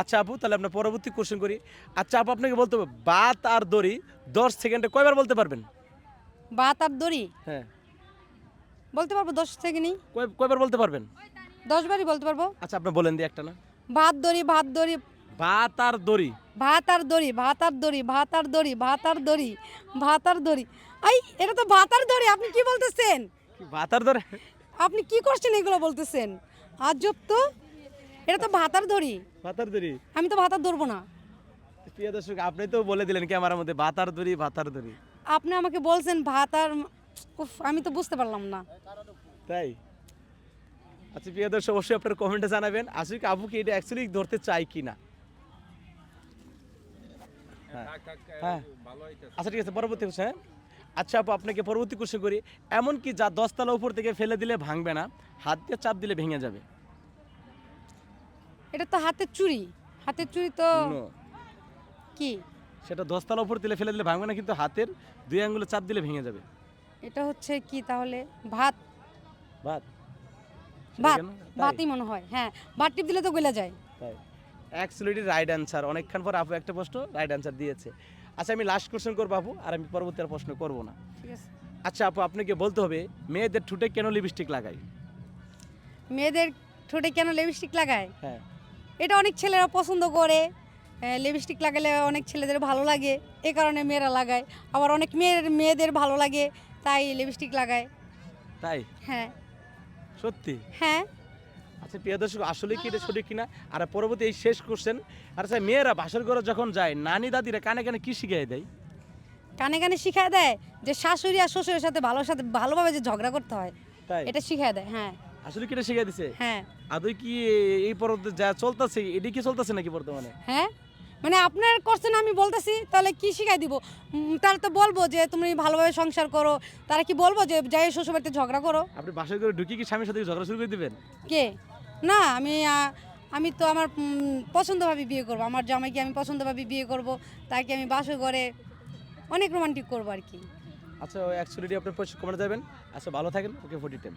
আচ্ছা আপু তাহলে আমরা পরবর্তী কোশ্চেন করি আচ্ছা আপু আপনাকে বলতে হবে বাত আর দড়ি দশ সেকেন্ডে কয়বার বলতে পারবেন ভাত আর দড়ি হ্যাঁ বলতে পারব দশ সেকেন্ডই কয়- কয়বার বলতে পারবেন দশ বারই বলতে পারব আচ্ছা আপনি বলেন দিয়ে একটা না ভাত দড়ি ভাত দড়ি বাত আর দড়ি ভাত আর দড়ি ভাত আর দড়ি ভাত আর দড়ি ভাত আর দড়ি ভাত আর দড়ি আই এটা তো ভাত আর দড়ি আপনি কি বলতেছেন কি বাত আর দড়ি আপনি কি করছেন এগুলো বলতেছেন আজব তো এটা তো ভাত আর দড়ি। বাত আর দড়ি? আমি তো ভাতার ধরবো না। প্রিয় দর্শক আপনি তো বলে দিলেন কি আমার মধ্যে ভাতার আর দড়ি ভাত আর দড়ি। আপনি আমাকে বলছেন ভাতার উফ, আমি তো বুঝতে পারলাম না। তাই? আচ্ছা প্রিয় দর্শক অবশ্যই আপনার কমেন্টে জানাবেন। আসলে কি আপু কি এটা অ্যাকচুয়ালি ধরতে চাই কি না হ্যাঁ। হ্যাঁ আচ্ছা ঠিক আছে পরবর্তী হ্যাঁ? আচ্ছা আপু আপনাকে পরবর্তী কোশ্চেন করি। এমন কি যা দশতলা উপর থেকে ফেলে দিলে ভাঙবে না হাত দিয়ে চাপ দিলে ভেঙে যাবে। এটা তো হাতের চুড়ি হাতের চুড়ি তো No, কি? সেটা দশতলা উপর দিলে ফেলে দিলে ভাঙবে না কিন্তু হাতের দুই আঙ্গুলে চাপ দিলে ভেঙে যাবে। এটা হচ্ছে কি তাহলে? ভাত। ভাত? সেটা ভাত। কেন? তাই? ভাতই মনে হয় হ্যাঁ। ভাত টিপ দিলে তো গলে যায়। তাই। অ্যাকচুয়ালি রাইট অ্যান্সার অনেকক্ষণ পর আপু একটা প্রশ্ন রাইট অ্যান্সার দিয়েছে। আচ্ছা আমি লাস্ট কোশ্চেন করব আপু আর আমি পরবর্তী আর প্রশ্ন করব না। ঠিক আছে। আচ্ছা আপু আপনাকে বলতে হবে মেয়েদের ঠুটে কেন লিপস্টিক লাগায়? মেয়েদের ঠোঁটে কেন লিপস্টিক লাগায়? হ্যাঁ। এটা অনেক ছেলেরা পছন্দ করে। লিপস্টিক লাগালে অনেক ছেলেদের ভালো লাগে এ কারণে মেয়েরা লাগায়। আবার অনেক মেয়ের মেয়েদের ভালো লাগে তাই লিপস্টিক লাগায়। তাই? হ্যাঁ। সত্যি? হ্যাঁ। আচ্ছা প্রিয় দর্শক আসলে কি এটা সঠিক কিনা? আর পরবর্তী এই শেষ কোশ্চেন আর আচ্ছা মেয়েরা বাসর ঘরে যখন যায় নানি দাদিরা কানে কানে কি শিখিয়ে দেয়? কানে কানে শিখায় দেয় যে শাশুড়ি আর শ্বশুরের সাথে ভালো সাথে ভালোভাবে যে ঝগড়া করতে হয় তাই? এটা শিখায় দেয় হ্যাঁ। আসলে কি এটা শিখিয়ে দিছে? হ্যাঁ। আদৌ কি এই পর্বতে যা চলতেছে এটি কি চলতেছে নাকি বর্তমানে? হ্যাঁ? মানে আপনার কোশ্চেন আমি বলতেছি তাহলে কি শিখাই দিব? তারা তো বলব যে তুমি ভালোভাবে সংসার করো তারা কি বলব যে যাই শ্বশুরবাড়িতে ঝগড়া করো? আপনি বাসর ঘরে ঢুকে কি স্বামীর সাথে ঝগড়া শুরু করে দিবেন? কে? না আমি আমি তো আমার পছন্দভাবে বিয়ে করব। আমার জামাইকে আমি পছন্দভাবে বিয়ে করব তাকে আমি বাসর ঘরে অনেক রোমান্টিক করব আর কি। আচ্ছা অ্যাকচুয়ালি আপনি কমেন্টে যাবেন। আচ্ছা ভালো থাকেন ওকে ফোর্টি টেন